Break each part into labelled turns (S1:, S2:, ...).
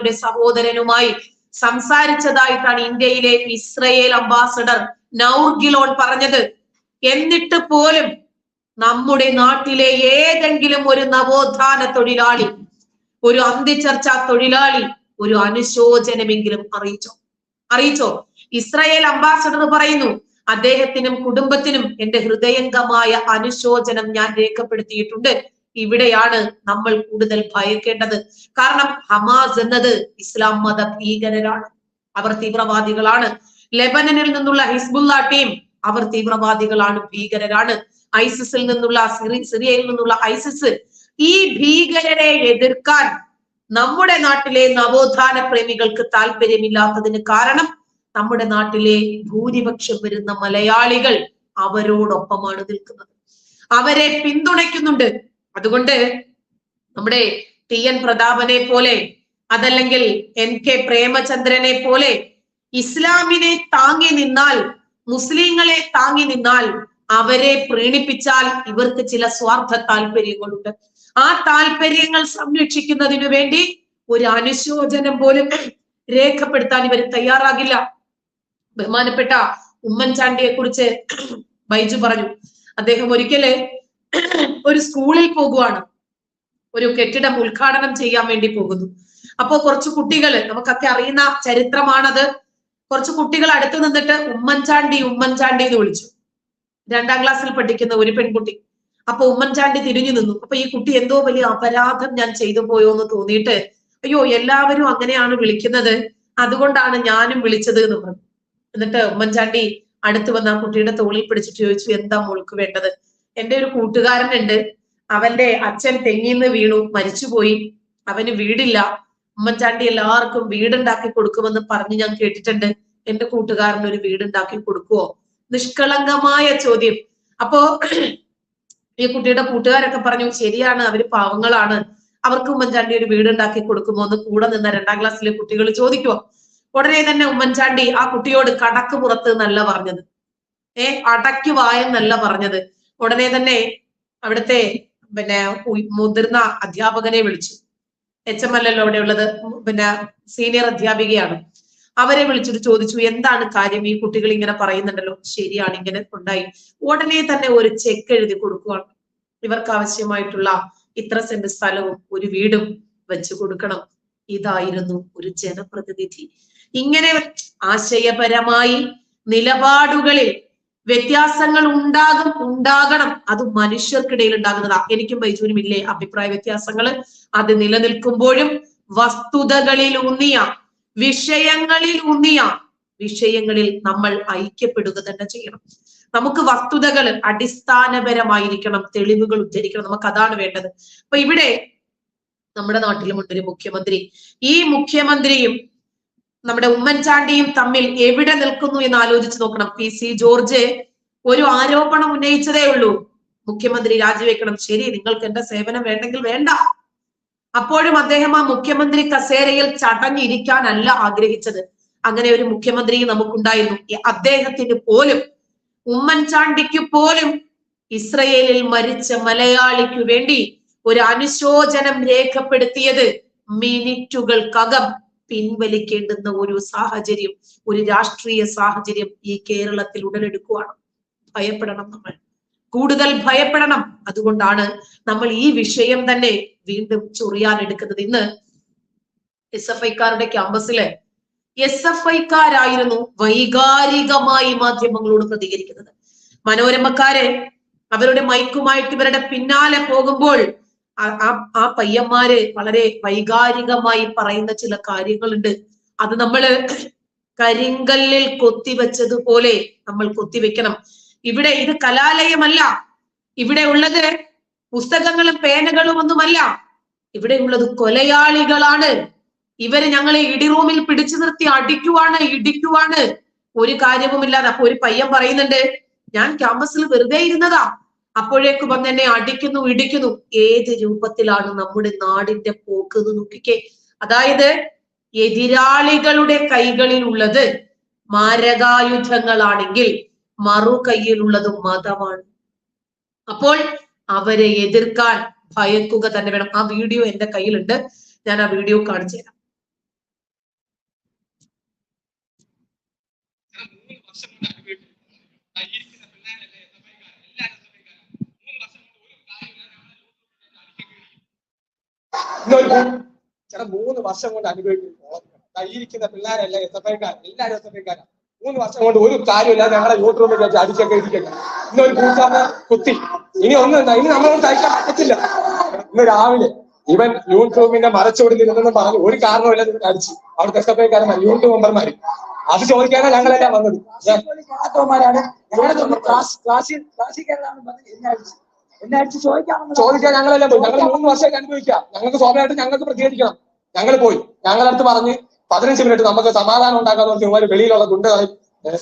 S1: യുടെ സഹോദരനുമായി സംസാരിച്ചതായിട്ടാണ് ഇന്ത്യയിലെ Israel ambassador നൗർഗിലോൺ പറഞ്ഞത്. എന്നിട്ട് പോലും നമ്മുടെ നാട്ടിലെ ഏതെങ്കിലും ഒരു നവോത്ഥാന തൊഴിലാളി ഒരു അന്ത്യചർച്ചാ തൊഴിലാളി ഒരു അനുശോചനമെങ്കിലും അറിയിച്ചോ? അറിയിച്ചോ? ഇസ്രായേൽ അംബാസഡർ പറയുന്നു അദ്ദേഹത്തിനും കുടുംബത്തിനും എന്റെ ഹൃദയംഗമായ അനുശോചനം ഞാൻ രേഖപ്പെടുത്തിയിട്ടുണ്ട്. ഇവിടെയാണ് നമ്മൾ കൂടുതൽ ഭയക്കേണ്ടത്. കാരണം ഹമാസ് എന്നത് ഇസ്ലാം മത ഭീകരരാണ്. അവർ തീവ്രവാദികളാണ്. ലെബനനിൽ നിന്നുള്ള ഹിസ്ബുല്ല ടീം അവർ തീവ്രവാദികളാണ് ഭീകരരാണ്. ഐസിസിൽ നിന്നുള്ള സിറി സിറിയയിൽ നിന്നുള്ള ഐസിസ് ഈ ഭീകരരെ എതിർക്കാൻ നമ്മുടെ നാട്ടിലെ നവോത്ഥാന പ്രേമികൾക്ക് താല്പര്യമില്ലാത്തതിന് കാരണം നമ്മുടെ നാട്ടിലെ ഭൂരിപക്ഷം വരുന്ന മലയാളികൾ അവരോടൊപ്പമാണ് നിൽക്കുന്നത്. അവരെ പിന്തുണയ്ക്കുന്നുണ്ട്. അതുകൊണ്ട് നമ്മുടെ ടി എൻ പ്രതാപനെ പോലെ അതല്ലെങ്കിൽ എൻ കെ പ്രേമചന്ദ്രനെ പോലെ ഇസ്ലാമിനെ താങ്ങി നിന്നാൽ മുസ്ലിങ്ങളെ താങ്ങി നിന്നാൽ അവരെ പ്രീണിപ്പിച്ചാൽ ഇവർക്ക് ചില സ്വാർത്ഥ താല്പര്യങ്ങളുണ്ട് ആ താല്പര്യങ്ങൾ സംരക്ഷിക്കുന്നതിനു വേണ്ടി ഒരു അനുശോചനം പോലും രേഖപ്പെടുത്താൻ ഇവർ തയ്യാറാകില്ല. ബഹുമാനപ്പെട്ട ഉമ്മൻചാണ്ടിയെ കുറിച്ച് ബൈജു പറഞ്ഞു. അദ്ദേഹം ഒരിക്കൽ ഒരു സ്കൂളിൽ പോകുവാണ്. ഒരു കെട്ടിടം ഉദ്ഘാടനം ചെയ്യാൻ വേണ്ടി പോകുന്നു. അപ്പോ കുറച്ച് കുട്ടികൾ നമുക്കൊക്കെ അറിയുന്ന ചരിത്രമാണത്. കുറച്ച് കുട്ടികൾ അടുത്ത് നിന്നിട്ട് ഉമ്മൻചാണ്ടി ഉമ്മൻചാണ്ടി എന്ന് വിളിച്ചു. രണ്ടാം ക്ലാസ്സിൽ പഠിക്കുന്ന ഒരു പെൺകുട്ടി. അപ്പൊ ഉമ്മൻചാണ്ടി തിരിഞ്ഞു നിന്നു. അപ്പൊ ഈ കുട്ടി എന്തോ വലിയ അപരാധം ഞാൻ ചെയ്തു പോയോ എന്ന് തോന്നിയിട്ട് അയ്യോ എല്ലാവരും അങ്ങനെയാണ് വിളിക്കുന്നത്. അതുകൊണ്ടാണ് ഞാനും വിളിച്ചത് എന്ന് പറഞ്ഞു. എന്നിട്ട് ഉമ്മൻചാണ്ടി അടുത്ത് വന്ന ആ കുട്ടിയുടെ തോളിൽ പിടിച്ചിട്ട് ചോദിച്ചു എന്താ മോൾക്ക് വേണ്ടത്? എന്റെ ഒരു കൂട്ടുകാരനുണ്ട് അവന്റെ അച്ഛൻ തെങ്ങിന്ന് വീണു മരിച്ചുപോയി. അവന് വീടില്ല. ഉമ്മൻചാണ്ടി എല്ലാവർക്കും വീടുണ്ടാക്കി കൊടുക്കുമെന്ന് പറഞ്ഞ് ഞാൻ കേട്ടിട്ടുണ്ട്. എന്റെ കൂട്ടുകാരന് ഒരു വീടുണ്ടാക്കി കൊടുക്കുവോ? നിഷ്കളങ്കമായ ചോദ്യം. അപ്പോ ഈ കുട്ടിയുടെ കൂട്ടുകാരൊക്കെ പറഞ്ഞു ശരിയാണ് അവർ പാവങ്ങളാണ്. അവർക്ക് ഉമ്മൻചാണ്ടി ഒരു വീടുണ്ടാക്കി കൊടുക്കുമോ? എന്ന് കൂടെ നിന്ന രണ്ടാം ക്ലാസ്സിലെ കുട്ടികൾ ചോദിക്കുവോ? ഉടനെ തന്നെ ഉമ്മൻചാണ്ടി ആ കുട്ടിയോട് കടക്ക് പുറത്ത് എന്നല്ല പറഞ്ഞത്. ഏ അടയ്ക്ക് വായെന്നല്ല പറഞ്ഞത്. ഉടനെ തന്നെ അവിടുത്തെ പിന്നെ മുതിർന്ന അധ്യാപകനെ വിളിച്ചു. എച്ച് എം എൽ അവിടെ ഉള്ളത് പിന്നെ സീനിയർ അധ്യാപികയാണ്. അവരെ വിളിച്ചിട്ട് ചോദിച്ചു എന്താണ് കാര്യം? ഈ കുട്ടികൾ ഇങ്ങനെ പറയുന്നുണ്ടല്ലോ. ശരിയാണ് ഇങ്ങനെ ഉണ്ടായി. ഉടനെ തന്നെ ഒരു ചെക്ക് എഴുതി കൊടുക്കുകയാണ് ഇവർക്ക് ആവശ്യമായിട്ടുള്ള ഇത്ര സെന്റ് സ്ഥലവും ഒരു വീടും വെച്ചു കൊടുക്കണം. ഇതായിരുന്നു ഒരു ജനപ്രതിനിധി. ഇങ്ങനെ ആശയപരമായി നിലപാടുകളിൽ വ്യത്യാസങ്ങൾ ഉണ്ടാകും ഉണ്ടാകണം. അത് മനുഷ്യർക്കിടയിൽ ഉണ്ടാകുന്നതാ. എനിക്കും ബൈജുവിനും ഇല്ലേ അഭിപ്രായ വ്യത്യാസങ്ങൾ? അത് നിലനിൽക്കുമ്പോഴും വസ്തുതകളിൽ ഊന്നിയ വിഷയങ്ങളിൽ ഊന്നിയ വിഷയങ്ങളിൽ നമ്മൾ ഐക്യപ്പെടുക തന്നെ ചെയ്യണം. നമുക്ക് വസ്തുതകൾ അടിസ്ഥാനപരമായിരിക്കണം തെളിവുകൾ ഉദ്ധരിക്കണം. നമുക്ക് അതാണ് വേണ്ടത്. അപ്പൊ ഇവിടെ നമ്മുടെ നാട്ടിലുമുണ്ട് ഒരു മുഖ്യമന്ത്രി. ഈ മുഖ്യമന്ത്രിയും നമ്മുടെ ഉമ്മൻചാണ്ടിയും തമ്മിൽ എവിടെ നിൽക്കുന്നു എന്ന് ആലോചിച്ച് നോക്കണം. പി സി ജോർജ് ഒരു ആരോപണം ഉന്നയിച്ചതേ ഉള്ളൂ. മുഖ്യമന്ത്രി രാജിവെക്കണം. ശരി നിങ്ങൾക്ക് എന്റെ സേവനം വേണ്ടെങ്കിൽ വേണ്ട. അപ്പോഴും അദ്ദേഹം ആ മുഖ്യമന്ത്രി കസേരയിൽ ചടഞ്ഞിരിക്കാനല്ല ആഗ്രഹിച്ചത്. അങ്ങനെ ഒരു മുഖ്യമന്ത്രി നമുക്കുണ്ടായിരുന്നു. അദ്ദേഹത്തിന് പോലും ഉമ്മൻചാണ്ടിക്ക് പോലും ഇസ്രയേലിൽ മരിച്ച മലയാളിക്ക് വേണ്ടി ഒരു അനുശോചനം രേഖപ്പെടുത്തിയത് മിനിറ്റുകൾക്കകം. പിൻവലിക്കേണ്ടുന്ന ഒരു സാഹചര്യം ഒരു രാഷ്ട്രീയ സാഹചര്യം ഈ കേരളത്തിൽ ഉടലെടുക്കുവാണ്. ഭയപ്പെടണം നമ്മൾ. കൂടുതൽ ഭയപ്പെടണം. അതുകൊണ്ടാണ് നമ്മൾ ഈ വിഷയം തന്നെ വീണ്ടും ചൊറിയാൻ എടുക്കുന്നത് ഇന്ന് എസ് എഫ് ഐക്കാരുടെ ക്യാമ്പസിൽ എസ് എഫ് ഐക്കാരായിരുന്നു വൈകാരികമായി മാധ്യമങ്ങളോട് പ്രതികരിക്കുന്നത്. മനോരമക്കാരെ അവരുടെ മൈക്കുമായിട്ട് ഇവരുടെ പിന്നാലെ പോകുമ്പോൾ ആ- ആ പയ്യന്മാര് വളരെ വൈകാരികമായി പറയുന്ന ചില കാര്യങ്ങളുണ്ട്. അത് നമ്മൾ കരിങ്കല്ലിൽ കൊത്തിവെച്ചതുപോലെ നമ്മൾ കൊത്തിവെക്കണം. ഇവിടെ ഇത് കലാലയമല്ല. ഇവിടെ ഉള്ളത് പുസ്തകങ്ങളും പേനകളും ഒന്നുമല്ല. ഇവിടെ ഉള്ളത് കൊലയാളികളാണ്. ഇവർ ഞങ്ങളെ ഇടി റൂമിൽ പിടിച്ചു നിർത്തി അടിക്കുവാണ് ഇടിക്കുവാണ്. ഒരു കാര്യവുമില്ലാതെ അപ്പൊ ഒരു പയ്യൻ പറയുന്നുണ്ട് ഞാൻ ക്യാമ്പസിൽ വെറുതെ ഇരുന്നതാ. അപ്പോഴേക്കും തന്നെ അടിക്കുന്നു ഇടിക്കുന്നു. ഏത് രൂപത്തിലാണ് നമ്മുടെ നാടിന്റെ പോക്ക് എന്ന് നോക്കിക്കേ. അതായത് എതിരാളികളുടെ കൈകളിലുള്ളത് മാരകായുധങ്ങളാണെങ്കിൽ മറു കയ്യിലുള്ളത് മതമാണ്. അപ്പോൾ അവരെ എതിർക്കാൻ ഭയക്കുക തന്നെ വേണം. ആ വീഡിയോ എന്റെ കയ്യിലുണ്ട്. ഞാൻ ആ വീഡിയോ കാണിച്ചു തരാം.
S2: ഇന്നൊരു ചേട്ടാ മൂന്ന് വർഷം കൊണ്ട് അനുഭവിക്കുന്നു. ഇരിക്കുന്ന പിള്ളേരല്ലേ എസ് എഫ് ഐക്കാർ? എല്ലാവരും എസ് എഫ് ഐക്കാരാ. മൂന്ന് വർഷം കൊണ്ട് ഒരു കാര്യമില്ലാതെ ഞങ്ങളെ യൂട്യൂബിൽ വെച്ച് അടിച്ചൊക്കെ ഇരിക്കട്ടെ. ഇന്നൊരു കൂട്ടാമ കുത്തി. ഇനി ഒന്നും ഇനി നമ്മളൊന്നും തയ്ക്കാൻ പറ്റത്തില്ല. ഇന്ന് രാവിലെ ഇവൻ യൂട്യൂബിന്റെ റൂമിന്റെ മറച്ചുകൂടി നിന്നെന്ന് പറഞ്ഞു ഒരു കാരണമില്ല നിങ്ങൾ അടിച്ചു. അവിടുത്തെ എസ് എഫ് ഐക്കാരന്മാർ യൂട്യൂബ് മെമ്പർമാര്. അത് ചോദിക്കാനാണ് ഞങ്ങളെല്ലാം വന്നത്.
S3: ഞങ്ങളുടെ ക്ലാസ് ക്ലാസ്സിൽ ക്ലാസ്സിൽ കയറാണ്
S2: ചോദിക്കാൻ ഞങ്ങളെല്ലാം പോയി. ഞങ്ങൾ മൂന്ന് വർഷമായിട്ട് അനുഭവിക്കാം. ഞങ്ങൾക്ക് സ്വാഭാവികമായിട്ട് ഞങ്ങൾക്ക് പ്രതികരിക്കണം. ഞങ്ങൾ പോയി. ഞങ്ങളടുത്ത് പറഞ്ഞ് പതിനഞ്ച് മിനിറ്റ് നമുക്ക് സമാധാനം ഉണ്ടാക്കാന്ന് പറഞ്ഞ് ഇവർ വെളിയിലുള്ള ഗുണ്ടകളെ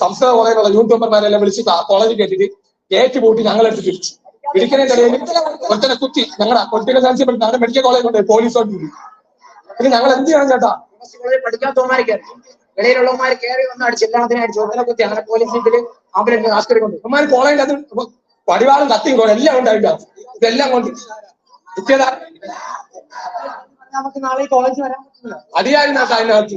S2: സംസ്കൃത കോളേജിലുള്ള യൂത്ത് മെമ്പർമാരെല്ലാം വിളിച്ച് കോളേജിൽ കയറ്റിട്ട് കയറ്റി പൂട്ടി ഞങ്ങളെടുത്ത് തിരിച്ചു. ഇടയിൽ ഒരുത്തനെ കുത്തി ഞങ്ങളുടെ പൊളിറ്റിക്കൽ സയൻസ് ഞങ്ങളുടെ മെഡിക്കൽ കോളേജ് കൊണ്ട് പോലീസ് പിന്നെ ഞങ്ങൾ എന്ത് ചെയ്യണം ചേട്ടാ?
S3: സ്കൂളിൽ പഠിക്കാത്തവന്മാര് കയറി വന്ന് അടിച്ച് എല്ലാത്തിനും അടിച്ചു കുത്തി അങ്ങനെ പോലീസ് ആംബുലൻസ് ആസ്പത്രി കൊണ്ട്
S2: കോളേജിൽ അത് പടിവാളും കത്തിയും കൊണ്ട് എല്ലാം ഉണ്ടായില്ല ഇതെല്ലാം കൊണ്ട്. കിട്ടിയതാ
S3: നമുക്ക് നാളെ വരാൻ
S2: അടിയായിരുന്നു അതിനകത്ത്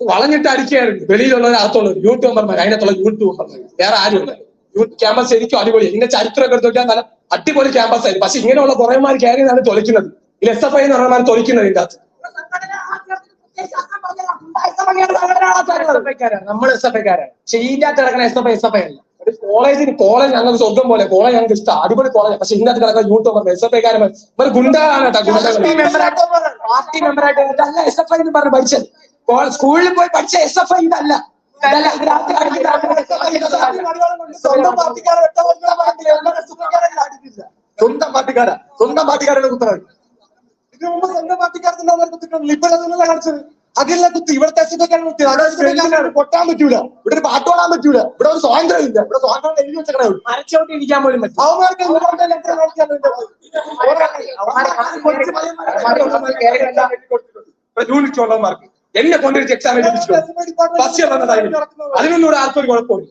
S2: വളഞ്ഞിട്ട് അടിക്കുകയായിരുന്നു. വെളിയിലുള്ളവർ അകത്തുള്ളവർ യൂട്യൂബർമാർ അതിനകത്തുള്ള യൂട്യൂബർമാർ വേറെ ആരുമില്ല യൂത്ത് ക്യാമ്പസ് ശരിക്കും അടിപൊളി. ഇങ്ങനെ ചരിത്രമൊക്കെ എടുത്ത് നോക്കിയാൽ നല്ല അടിപൊളി ക്യാമ്പസ് ആയിരുന്നു. പക്ഷെ ഇങ്ങനെയുള്ള കുറേമാർ കയറിയാണ് തൊലിക്കുന്നത്. ഈ എസ് എഫ് ഐ എന്ന് പറഞ്ഞാൽ തൊലിക്കുന്നത് ഇതിന്റെ അകത്ത്.
S3: നമ്മൾ എസ് എഫ് ഐക്കാരാണ്. പക്ഷെ ഇതിന്റെ അകത്ത് കിടക്കുന്ന S F I S F I അല്ല.
S2: കോളേജിന് കോളേജ് ഞങ്ങൾക്ക് സ്വന്തം പോലെ കോളേജ് ഞങ്ങൾക്ക് ഇഷ്ടം. അടിപൊളി കോളേജ്. പക്ഷെ ഇന്നത്തെ കിടക്കുന്ന യൂട്യൂബർ എസ് എഫ് ഐക്കാരൻ ഒരു ഗുണ്ടാണ്
S3: പാർട്ടി മെമ്പറായിട്ട് അല്ല എസ് എഫ് ഐ എന്ന് പറഞ്ഞ് പഠിച്ചത് സ്കൂളിൽ പോയി പഠിച്ച എസ് എഫ് ഐ ഇതല്ല.
S2: സ്വന്തം പാർട്ടിക്കാരെ സ്വന്തം പാർട്ടിക്കാരാ. സ്വന്തം പാർട്ടിക്കാരുടെ കുത്തറത് ഇതിനു മുമ്പ് സ്വന്തം പാർട്ടിക്കാരത്തിന്റെ ലിബറൽ കാണിച്ചത്. അതിലെ കുത്തി ഇവിടുത്തെ എസ്എഫ്ഐക്കാരെ കുത്തി അതായത് പൊട്ടാൻ പറ്റൂല ഇവിടെ ഒരു പാട്ട് പാടാൻ പറ്റൂല ഇവിടെ ഒരു സ്വാതന്ത്ര്യം ഇല്ല ഇവിടെ സ്വാതന്ത്ര്യം എഴുതി വെച്ചേ
S3: മരച്ചോട്ടി ഇരിക്കാൻ പോലും
S2: അവന്മാർക്ക് ഉള്ളവന്മാർക്ക് എന്നെ കൊണ്ടിരിച്ച് എക്സാം എഴുതിച്ചിട്ടുണ്ട് ഫസ്റ്റ് ഇയർ വന്ന ടൈമിൽ അതിനൊന്നും ഇവിടെ ആർക്കും ഒരു കുഴപ്പമില്ല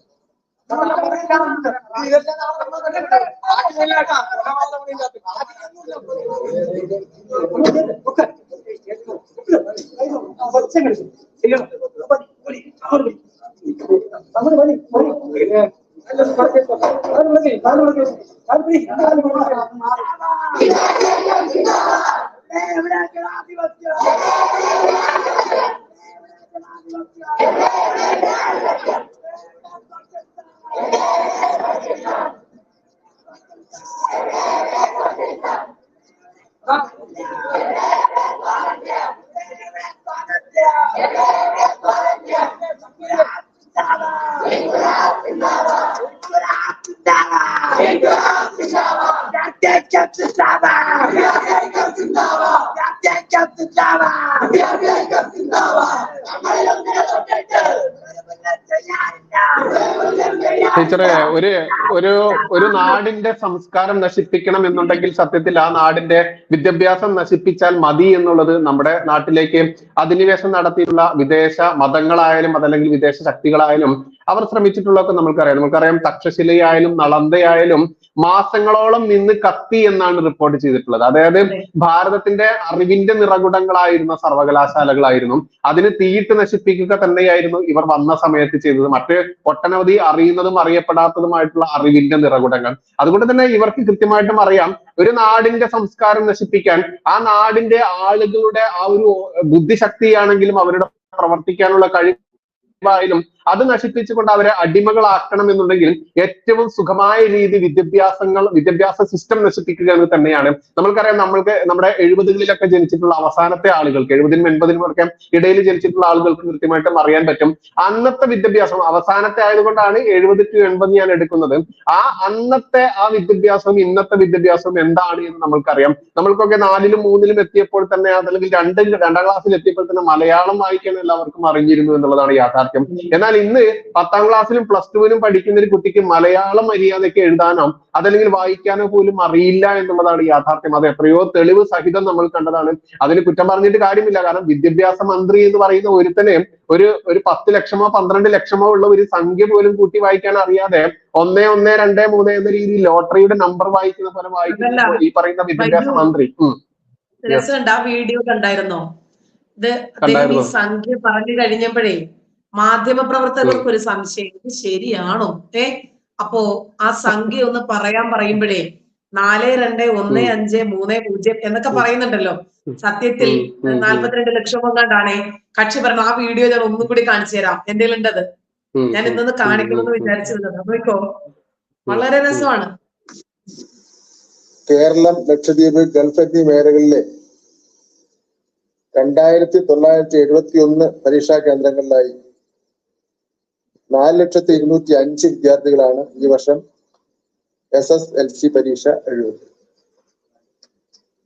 S2: ആദിവാസികൾ
S4: ടീച്ചറെ ഒരു ഒരു ഒരു നാടിന്റെ സംസ്കാരം നശിപ്പിക്കണം എന്നുണ്ടെങ്കിൽ സത്യത്തിൽ ആ നാടിന്റെ വിദ്യാഭ്യാസം നശിപ്പിച്ചാൽ മതി എന്നുള്ളത് നമ്മുടെ നാട്ടിലേക്ക് അധിനിവേശം നടത്തിയിട്ടുള്ള വിദേശ മതങ്ങളായാലും അതല്ലെങ്കിൽ വിദേശ ശക്തികളായാലും അവർ ശ്രമിച്ചിട്ടുള്ളതൊക്കെ നമുക്കറിയാം നമുക്കറിയാം തക്ഷശിലയായാലും നളന്തയായാലും മാസങ്ങളോളം നിന്ന് കത്തി എന്നാണ് റിപ്പോർട്ട് ചെയ്തിട്ടുള്ളത്. അതായത് ഭാരതത്തിന്റെ അറിവിന്റെ നിറകുടങ്ങളായിരുന്ന സർവകലാശാലകളായിരുന്നു. അതിന് തീയിട്ട് നശിപ്പിക്കുക തന്നെയായിരുന്നു ഇവർ വന്ന സമയത്ത് ചെയ്തത്. മറ്റ് ഒട്ടനവധി അറിയുന്നതും അറിയപ്പെടാത്തതുമായിട്ടുള്ള അറിവിന്റെ നിറകുടങ്ങൾ. അതുകൊണ്ട് തന്നെ ഇവർക്ക് കൃത്യമായിട്ടും അറിയാം ഒരു നാടിന്റെ സംസ്കാരം നശിപ്പിക്കാൻ ആ നാടിന്റെ ആളുകളുടെ ആ ഒരു ബുദ്ധിശക്തിയാണെങ്കിലും അവരുടെ പ്രവർത്തിക്കാനുള്ള കഴിവായാലും അത് നശിപ്പിച്ചുകൊണ്ട് അവരെ അടിമകളാക്കണം എന്നുണ്ടെങ്കിൽ ഏറ്റവും സുഖമായ രീതി വിദ്യാഭ്യാസങ്ങൾ വിദ്യാഭ്യാസ സിസ്റ്റം നശിപ്പിക്കുക എന്ന് തന്നെയാണ്. നമ്മൾക്കറിയാം നമ്മൾക്ക് നമ്മുടെ എഴുപതുകളിലൊക്കെ ജനിച്ചിട്ടുള്ള അവസാനത്തെ ആളുകൾക്ക് എഴുപതിനും എൺപതിനും ഒക്കെ ഇടയിൽ ജനിച്ചിട്ടുള്ള ആളുകൾക്ക് കൃത്യമായിട്ടും അറിയാൻ പറ്റും. അന്നത്തെ വിദ്യാഭ്യാസം അവസാനത്തെ ആയതുകൊണ്ടാണ് എഴുപത് ടു എൺപത് ഞാൻ എടുക്കുന്നത്. ആ അന്നത്തെ ആ വിദ്യാഭ്യാസം ഇന്നത്തെ വിദ്യാഭ്യാസം എന്താണ് എന്ന് നമ്മൾക്കറിയാം. നമ്മൾക്കൊക്കെ നാലിലും മൂന്നിലും എത്തിയപ്പോൾ തന്നെ അതല്ലെങ്കിൽ രണ്ടിൽ രണ്ടാം ക്ലാസ്സിൽ എത്തിയപ്പോൾ തന്നെ മലയാളം വായിക്കാൻ എല്ലാവർക്കും അറിഞ്ഞിരുന്നു എന്നുള്ളതാണ് യാഥാർത്ഥ്യം. എന്നാൽ ഇന്ന് പത്താം ക്ലാസ്സിലും പ്ലസ് ടുവിനും പഠിക്കുന്ന ഒരു കുട്ടിക്ക് മലയാളം മര്യാദയ്ക്ക് എഴുതാനോ അതല്ലെങ്കിൽ വായിക്കാനോ പോലും അറിയില്ല എന്നുള്ളതാണ് യാഥാർത്ഥ്യം. അത് എത്രയോ തെളിവ് സഹിതം നമ്മൾ കണ്ടതാണ്. അതിന് കുറ്റം പറഞ്ഞിട്ട് കാര്യമില്ല. കാരണം വിദ്യാഭ്യാസ മന്ത്രി എന്ന് പറയുന്ന ഒരുത്തനെ ഒരു ഒരു പത്ത് ലക്ഷമോ പന്ത്രണ്ട് ലക്ഷമോ ഉള്ള ഒരു സംഖ്യ പോലും കൂട്ടി വായിക്കാൻ അറിയാതെ ഒന്നേ ഒന്നേ രണ്ടേ മൂന്ന് എന്ന രീതിയിൽ ലോട്ടറിയുടെ നമ്പർ വായിക്കുന്ന പോലെ വായിക്കുന്ന ഈ പറയുന്ന വിദ്യാഭ്യാസ മന്ത്രി.
S1: ആ വീഡിയോ കണ്ടായിരുന്നോ? ഇത്. സംഖ്യ പറഞ്ഞു കഴിഞ്ഞപ്പോഴേ മാധ്യമ പ്രവർത്തകർക്ക് ഒരു സംശയം ഇത് ശരിയാണോ? ഏ അപ്പോ ആ സംഖ്യ ഒന്ന് പറയാൻ പറയുമ്പോഴേ നാല് രണ്ട് ഒന്ന്. അഞ്ച് മൂന്ന് പൂജ്യം എന്നൊക്കെ പറയുന്നുണ്ടല്ലോ. സത്യത്തിൽ. നാല്പത്തിരണ്ട് ലക്ഷം കൊണ്ടാണ് കക്ഷി പറഞ്ഞു ആ വീഡിയോ ഞാൻ ഒന്നും കൂടി കാണിച്ചു തരാം. എന്റെ ഉണ്ടത് ഞാൻ ഇന്നൊന്ന് കാണിക്കണമെന്ന് വിചാരിച്ചിരുന്നത്. നോക്കോ വളരെ രസമാണ്.
S5: കേരളം ലക്ഷദ്വീപ് ഗൾഫ് എന്നീ മേഖലകളിലെ രണ്ടായിരത്തി തൊള്ളായിരത്തി എഴുപത്തി ഒന്ന് പരീക്ഷാ കേന്ദ്രങ്ങളിലായി. നാല് ലക്ഷത്തി ഇരുന്നൂറ്റി അഞ്ച് വിദ്യാർത്ഥികളാണ് ഈ വർഷം എസ് എസ് എൽ സി പരീക്ഷ എഴുതുന്നത്.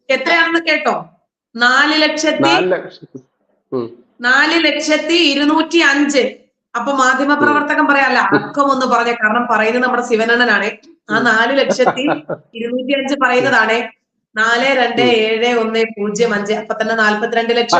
S1: എത്രയാണെന്ന് കേട്ടോ? നാല് ലക്ഷത്തി നാല് ലക്ഷത്തി ഇരുന്നൂറ്റി അഞ്ച്. അപ്പൊ മാധ്യമ പ്രവർത്തകൻ പറയാല്ല അക്കം ഒന്ന് പറഞ്ഞ കാരണം പറയുന്നത് നമ്മുടെ ശിവനണ്ണനാണ്. ആ നാല് ലക്ഷത്തി ഇരുന്നൂറ്റി അഞ്ച് പറയുന്നതാണ്. നാല് രണ്ട് ഏഴ് ഒന്ന് പൂജ്യം അഞ്ച്. അപ്പൊ തന്നെ നാല്പത്തിരണ്ട് ലക്ഷം.